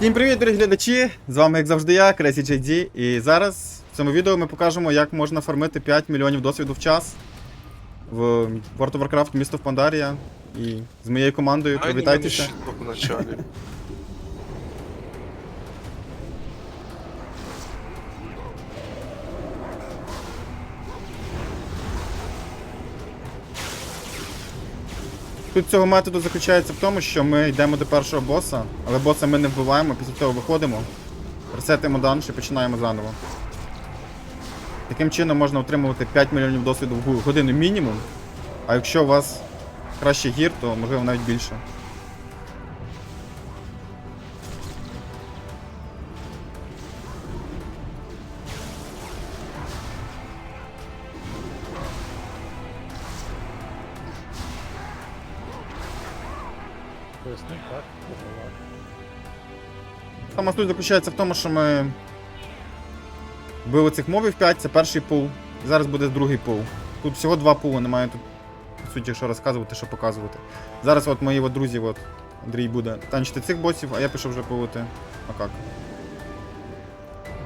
Всім привіт, дорогі глядачі! З вами, як завжди, я, Кресі JD. І зараз в цьому відео ми покажемо, як можна фармити 5 мільйонів досвіду в час в World of Warcraft місто в Пандарія. І з моєю командою привітайтеся. Тут цього методу заключається в тому, що ми йдемо до першого боса, але боса ми не вбиваємо, після цього виходимо, ресетимо данж і починаємо заново. Таким чином можна отримувати 5 мільйонів досвіду в годину мінімум, а якщо у вас краще гір, то можливо навіть більше. Поясни, так, побував. Сама суть заключається в тому, що ми вбили цих мобів 5, це перший пул. Зараз буде другий пул. Тут всього два пули, немає тут, по суті, що розказувати, що показувати. Зараз от мої от друзі, от, Андрій буде танчити цих босів, а я пішов вже пулити макак.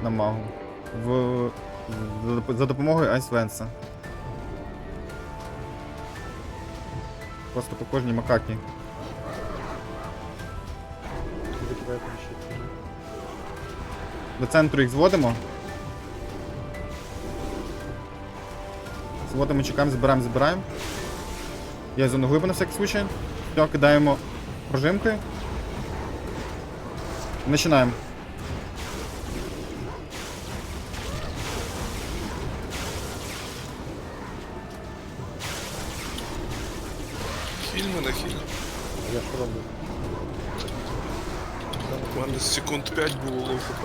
На магу. В... за- За допомогою Айсвенса. Просто по кожній макакі. До центру їх зводимо. Зводимо, чекаємо, збираємо, збираємо. Я зону глибину на всякий случай. Все, кидаємо пружинкою. Починаємо. Хіль мене хіль. Я що роблю? У мене секунд 5 було лоу хп.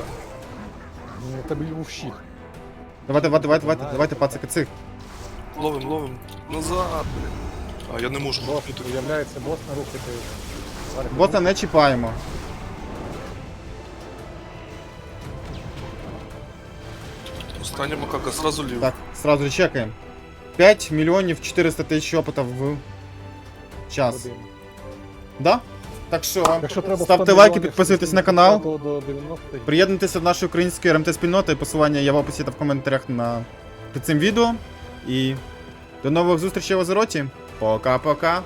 Ну, у тебе був щит. Давайте, давайте, давайте, давайте, давайте, пацики цих. Ловим, ловим. Назад, блін. А я не можу Бос, хопнути. виявляється, бос на рухи ти. Зараз Боса не чіпаємо. Остання макака сразу лів. Так, сразу же чекаємо. 5 мільйонів 400 тисяч опита в час. один. Да? Так що, Якщо треба 100 ставте лайки, мільйонів, підписуйтесь на канал. До, до 90 Приєднуйтеся до нашої української РМТ спільноти, посилання є в описі та в коментарях на під цим відео. І до нових зустрічей в Азероті. Пока-пока.